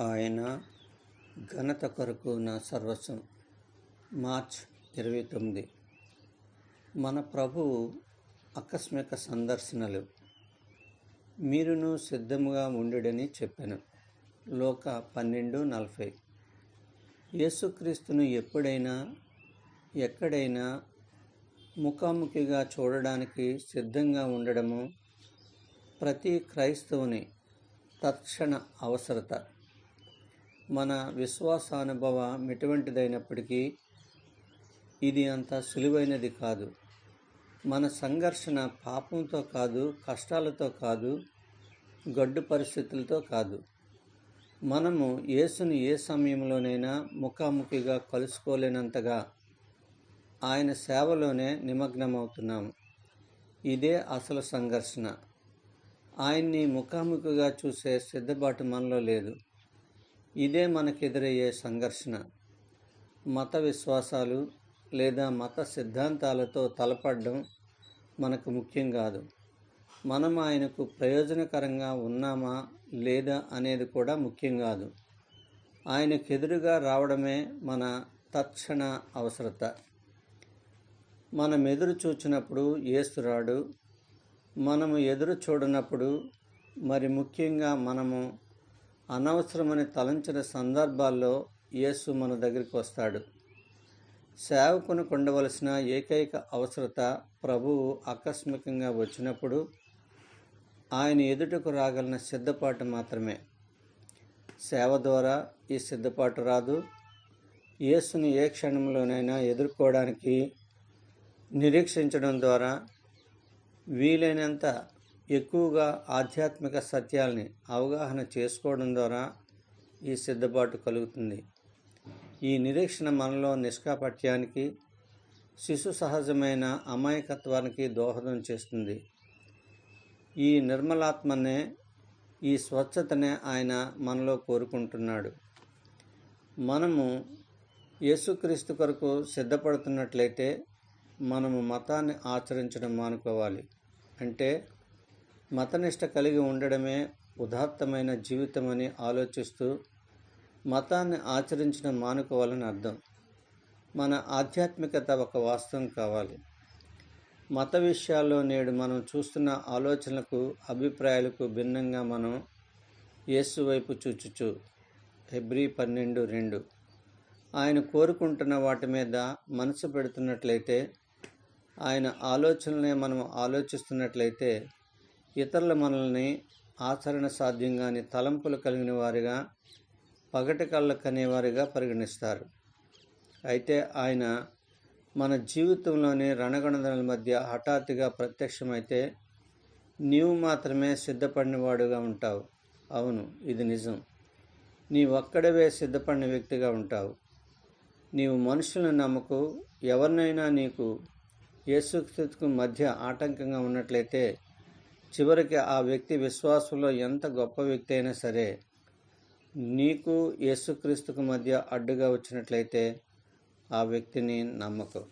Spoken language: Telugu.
ఆయన ఘనత కొరకు నా సర్వస్వం. మార్చ్ ఇరవై తొమ్మిది. మన ప్రభువు ఆకస్మిక సందర్శనలు. మీరును సిద్ధముగా ఉండుడని చెప్పాను. లోక పన్నెండు నలభై. యేసుక్రీస్తును ఎప్పుడైనా ఎక్కడైనా ముఖాముఖిగా చూడడానికి సిద్ధంగా ఉండడము ప్రతి క్రైస్తవుని తక్షణ అవసరత. మన విశ్వాసానుభవం ఎటువంటిదైనప్పటికీ ఇది అంత సులువైనది కాదు. మన సంఘర్షణ పాపంతో కాదు కష్టాలతో కాదు గడ్డు పరిస్థితులతో కాదు. మనము యేసును ఏ సమయంలోనైనా ముఖాముఖిగా కలుసుకోలేనంతగా ఆయన సేవలోనే నిమగ్నమవుతున్నాము ఇదే అసలు సంఘర్షణ. ఆయన్ని ముఖాముఖిగా చూసే సిద్ధపాటు మనలో లేదు. ఇదే మనకెదురయ్యే సంఘర్షణ. మత విశ్వాసాలు లేదా మత సిద్ధాంతాలతో తలపడడం మనకు ముఖ్యం కాదు. మనం ఆయనకు ప్రయోజనకరంగా ఉన్నామా లేదా అనేది కూడా ముఖ్యం కాదు. ఆయనకెదురుగా రావడమే మన తక్షణ అవసరత. మనం ఎదురు చూచినప్పుడు ఏసురాడు మనము ఎదురు చూడనప్పుడు మరి ముఖ్యంగా మనము అనవసరమని తలంచిన సందర్భాల్లో యేసు మన దగ్గరికి వస్తాడు. సేవకును ఉండవలసిన ఏకైక అవసరత ప్రభువు ఆకస్మికంగా వచ్చినప్పుడు ఆయన ఎదుటకు రాగలిగిన సిద్ధపాటు మాత్రమే. సేవ ద్వారా ఈ సిద్ధపాటు రాదు. యేసుని ఏ క్షణంలోనైనా ఎదుర్కోవడానికి నిరీక్షించడం ద్వారా వీలైనంత ఎక్కువగా ఆధ్యాత్మిక సత్యాల్ని అవగాహన చేసుకోవడం ద్వారా ఈ సిద్ధపాటు కలుగుతుంది. ఈ నిరీక్షణ మనలో నిష్కాపట్యానికి శిశు సహజమైన అమాయకత్వానికి దోహదం చేస్తుంది. ఈ నిర్మలాత్మనే ఈ స్వచ్ఛతనే ఆయన మనలో కోరుకుంటున్నాడు. మనము యేసుక్రీస్తు కొరకు సిద్ధపడుతున్నట్లయితే మనము మతాన్ని ఆచరించడం మానుకోవాలి. అంటే మతనిష్ట కలిగి ఉండడమే ఉదాత్తమైన జీవితమని ఆలోచిస్తూ మతాన్ని ఆచరించడం మానుకోవాలని అర్థం. మన ఆధ్యాత్మికత ఒక వాస్తవం కావాలి. మత విషయాల్లో నేడు మనం చూస్తున్న ఆలోచనలకు అభిప్రాయాలకు భిన్నంగా మనం యేసు వైపు చూచుచు. ఫిబ్రి పన్నెండు రెండు. ఆయన కోరుకుంటున్న వాటి మీద మనసు పెడుతున్నట్లయితే ఆయన ఆలోచనలనే మనం ఆలోచిస్తున్నట్లయితే ఇతరుల మనల్ని ఆచరణ సాధ్యంగాని తలంపులు కలిగిన వారిగా పగటి కళ్ళ కనేవారిగా పరిగణిస్తారు. అయితే ఆయన మన జీవితంలోని రణగణదల మధ్య హఠాత్తుగా ప్రత్యక్షమైతే నీవు మాత్రమే సిద్ధపడినవాడుగా ఉంటావు. అవును ఇది నిజం. నీ ఒక్కడవే సిద్ధపడిన వ్యక్తిగా ఉంటావు. నీవు మనుషులను నమ్మకు ఎవరినైనా నీకు యేసుక్రీస్తుకు మధ్య ఆటంకంగా ఉన్నట్లయితే చివరికి ఆ వ్యక్తి విశ్వాసంలో ఎంత గొప్ప వ్యక్తి అయినా సరే నీకు యేసుక్రీస్తుకు మధ్య అడ్డుగా వచ్చినట్లయితే ఆ వ్యక్తిని నమ్మకం.